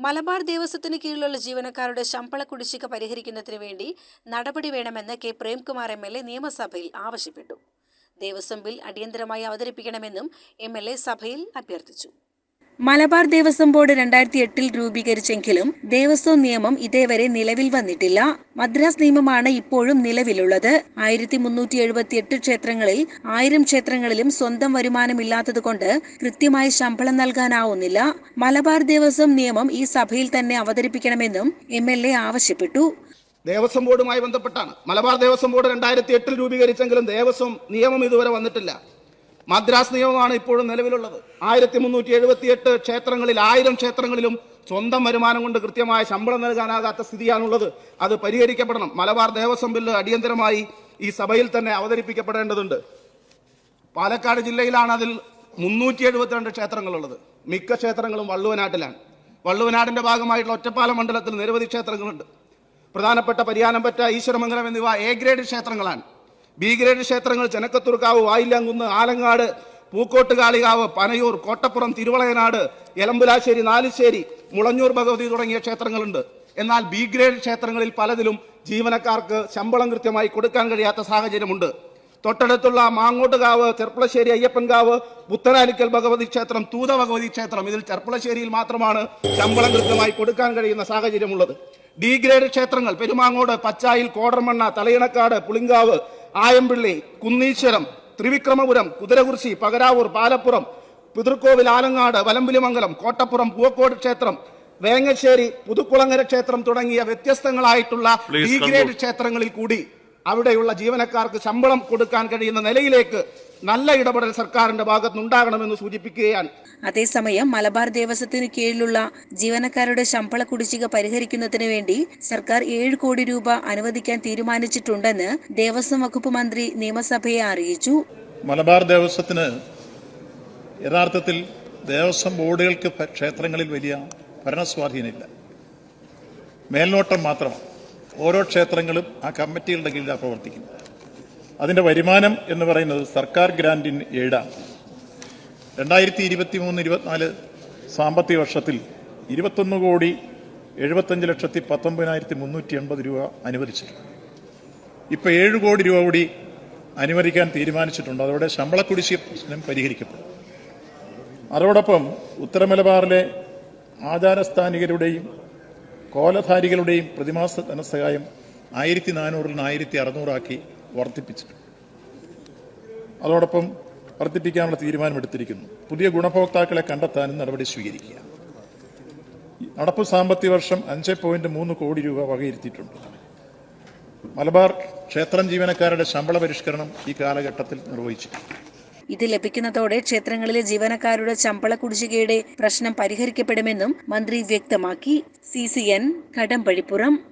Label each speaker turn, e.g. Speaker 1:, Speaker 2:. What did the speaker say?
Speaker 1: മലബാർ ദേവസ്വത്തിന് കീഴിലുള്ള ജീവനക്കാരുടെ ശമ്പള കുടിശ്ശിക പരിഹരിക്കുന്നതിന് വേണ്ടി നടപടി വേണമെന്ന് K. Premkumar M. L. A നിയമസഭയിൽ ആവശ്യപ്പെട്ടു. ദേവസ്വം ബിൽ അടിയന്തരമായി അവതരിപ്പിക്കണമെന്നും എം. എൽ. എ സഭയിൽ അഭ്യർത്ഥിച്ചു. മലബാർ ദേവസ്വം ബോർഡ് രണ്ടായിരത്തി എട്ടിൽ രൂപീകരിച്ചെങ്കിലും ദേവസ്വം നിയമം ഇതേവരെ നിലവിൽ വന്നിട്ടില്ല. മദ്രാസ് നിയമമാണ് ഇപ്പോഴും നിലവിലുള്ളത്. ആയിരത്തി മുന്നൂറ്റി എഴുപത്തി എട്ട് ക്ഷേത്രങ്ങളിൽ ആയിരം ക്ഷേത്രങ്ങളിലും സ്വന്തം വരുമാനമില്ലാത്തതുകൊണ്ട് കൃത്യമായി ശമ്പളം നൽകാനാവുന്നില്ല. മലബാർ ദേവസ്വം നിയമം ഈ സഭയിൽ തന്നെ അവതരിപ്പിക്കണമെന്നും എം എൽ എ ആവശ്യപ്പെട്ടു.
Speaker 2: ദേവസ്വം ബോർഡുമായി ബന്ധപ്പെട്ടാണ്. മലബാർ ദേവസ്വം ബോർഡ് രണ്ടായിരത്തി എട്ടിൽ രൂപീകരിച്ചെങ്കിലും ദേവസ്വം നിയമം ഇതുവരെ വന്നിട്ടില്ല. മദ്രാസ് നിയമമാണ് ഇപ്പോഴും നിലവിലുള്ളത്. ആയിരത്തി മുന്നൂറ്റി എഴുപത്തി എട്ട് ക്ഷേത്രങ്ങളിൽ ആയിരം ക്ഷേത്രങ്ങളിലും സ്വന്തം വരുമാനം കൊണ്ട് കൃത്യമായ ശമ്പളം നൽകാനാകാത്ത സ്ഥിതിയാണുള്ളത്. അത് പരിഹരിക്കപ്പെടണം. മലബാർ ദേവസ്വം ബില്ല് അടിയന്തരമായി ഈ സഭയിൽ തന്നെ അവതരിപ്പിക്കപ്പെടേണ്ടതുണ്ട്. പാലക്കാട് ജില്ലയിലാണ് അതിൽ മുന്നൂറ്റി എഴുപത്തിരണ്ട് ക്ഷേത്രങ്ങളുള്ളത്. മിക്ക ക്ഷേത്രങ്ങളും വള്ളുവനാട്ടിലാണ്. വള്ളുവനാടിന്റെ ഭാഗമായിട്ടുള്ള ഒറ്റപ്പാലം മണ്ഡലത്തിൽ നിരവധി ക്ഷേത്രങ്ങളുണ്ട്. പ്രധാനപ്പെട്ട പരിയാനംപറ്റ ഈശ്വരമംഗലം എന്നിവ എ ഗ്രേഡ് ക്ഷേത്രങ്ങളാണ്. ബി ഗ്രേഡ് ക്ഷേത്രങ്ങൾ ചെനക്കത്തൂർക്കാവ് വായില്ലാങ്കുന്ന് ആലങ്ങാട് പൂക്കോട്ട് കാളികാവ് പനയൂർ കോട്ടപ്പുറം തിരുവളയനാട് എലമ്പുലാശ്ശേരി നാലുശ്ശേരി മുളഞ്ഞൂർ ഭഗവതി തുടങ്ങിയ ക്ഷേത്രങ്ങളുണ്ട്. എന്നാൽ ബി ഗ്രേഡ് ക്ഷേത്രങ്ങളിൽ പലതിലും ജീവനക്കാർക്ക് ശമ്പളം കൃത്യമായി കൊടുക്കാൻ കഴിയാത്ത സാഹചര്യമുണ്ട്. തൊട്ടടുത്തുള്ള മാങ്ങോട്ടുകാവ് ചെർപ്പളശ്ശേരി അയ്യപ്പൻകാവ് പുത്തനാലിക്കൽ ഭഗവതി ക്ഷേത്രം തൂത ഭഗവതി ക്ഷേത്രം. ഇതിൽ ചെർപ്പളശ്ശേരിയിൽ മാത്രമാണ് ശമ്പളം കൃത്യമായി കൊടുക്കാൻ കഴിയുന്ന സാഹചര്യമുള്ളത്. ഡി ഗ്രേഡ് ക്ഷേത്രങ്ങൾ പെരുമാങ്ങോട് പച്ചായിൽ കോടർമണ്ണ തലയിണക്കാട് പുളിങ്കാവ് ആയമ്പിള്ളി കുന്നീശ്വരം ത്രിവിക്രമപുരം കുതിരകുറിശി പകരാവൂർ പാലപ്പുറം പിതൃക്കോവിൽ ആലങ്ങാട് വലമ്പിലിമംഗലം കോട്ടപ്പുറം പൂവക്കോട് ക്ഷേത്രം വേങ്ങശ്ശേരി പുതുക്കുളങ്ങര ക്ഷേത്രം തുടങ്ങിയ വ്യത്യസ്തങ്ങളായിട്ടുള്ള ഡി ഗ്രേഡ് ക്ഷേത്രങ്ങളിൽ കൂടി അവിടെയുള്ള ജീവനക്കാർക്ക് ശമ്പളം കൊടുക്കാൻ കഴിയുന്ന നിലയിലേക്ക് നല്ല ഇടപെടൽ സർക്കാരിന്റെ ഭാഗത്തുനിന്നുണ്ടാകണമെന്ന് സൂചിപ്പിക്കുകയാണ്.
Speaker 1: അതേസമയം മലബാർ ദേവസ്വത്തിന് കീഴിലുള്ള ജീവനക്കാരുടെ ശമ്പള കുടിശ്ശിക പരിഹരിക്കുന്നതിന് വേണ്ടി സർക്കാർ ഏഴ് കോടി രൂപ അനുവദിക്കാൻ തീരുമാനിച്ചിട്ടുണ്ടെന്ന് ദേവസ്വം വകുപ്പ് മന്ത്രി നിയമസഭയെ അറിയിച്ചു.
Speaker 3: മലബാർ ദേവസ്വത്തിന് യഥാർത്ഥത്തിൽ ദേവസ്വം ബോർഡുകൾക്ക് ക്ഷേത്രങ്ങളിൽ വലിയ ഭരണസ്വാധീനമില്ല. മേൽനോട്ടം മാത്രമാണ്. ഓരോ ക്ഷേത്രങ്ങളും ആ കമ്മിറ്റികളുടെ കീഴിലാണ് പ്രവർത്തിക്കുന്നത്. അതിന്റെ വരുമാനം എന്ന് പറയുന്നത് സർക്കാർ ഗ്രാന്റിന് ഏഴാണ് രണ്ടായിരത്തി ഇരുപത്തി മൂന്ന് ഇരുപത്തിനാല് സാമ്പത്തിക വർഷത്തിൽ ഇരുപത്തൊന്ന് കോടി എഴുപത്തഞ്ച് ലക്ഷത്തി പത്തൊമ്പതിനായിരത്തി മുന്നൂറ്റി എൺപത് രൂപ അനുവദിച്ചിട്ടുണ്ട്. ഇപ്പോൾ ഏഴ് കോടി രൂപ കൂടി അനുവദിക്കാൻ തീരുമാനിച്ചിട്ടുണ്ട്. അതോടെ ശമ്പള കുടിശ്ശിക പ്രശ്നം പരിഹരിക്കപ്പെടും. അതോടൊപ്പം ഉത്തരമലബാറിലെ ആചാരസ്ഥാനികരുടെയും കോലധാരികളുടെയും പ്രതിമാസ ധനസഹായം ആയിരത്തി നാനൂറിൽ നിന്ന് ആയിരത്തി അറുന്നൂറാക്കി വർദ്ധിപ്പിച്ചിട്ടുണ്ട്. അതോടൊപ്പം വർദ്ധിപ്പിക്കാനുള്ള തീരുമാനമെടുത്തിരിക്കുന്നു. പുതിയ ഗുണഭോക്താക്കളെ കണ്ടെത്താനും നടപടി സ്വീകരിക്കുക നടപ്പ് സാമ്പത്തിക വർഷം അഞ്ച് പോയിന്റ് മൂന്ന് കോടി രൂപ വകയിരുത്തിയിട്ടുണ്ട്. മലബാർ ക്ഷേത്രം ജീവനക്കാരുടെ ശമ്പള പരിഷ്കരണം ഈ കാലഘട്ടത്തിൽ നിർവഹിച്ചിട്ടുണ്ട്.
Speaker 1: ഇത് ലഭിക്കുന്നതോടെ ക്ഷേത്രങ്ങളിലെ ജീവനക്കാരുടെ ശമ്പള കുടിശ്ശികയുടെ പ്രശ്നം പരിഹരിക്കപ്പെടുമെന്നും മന്ത്രി വ്യക്തമാക്കി. C C N Kadampazhipuram.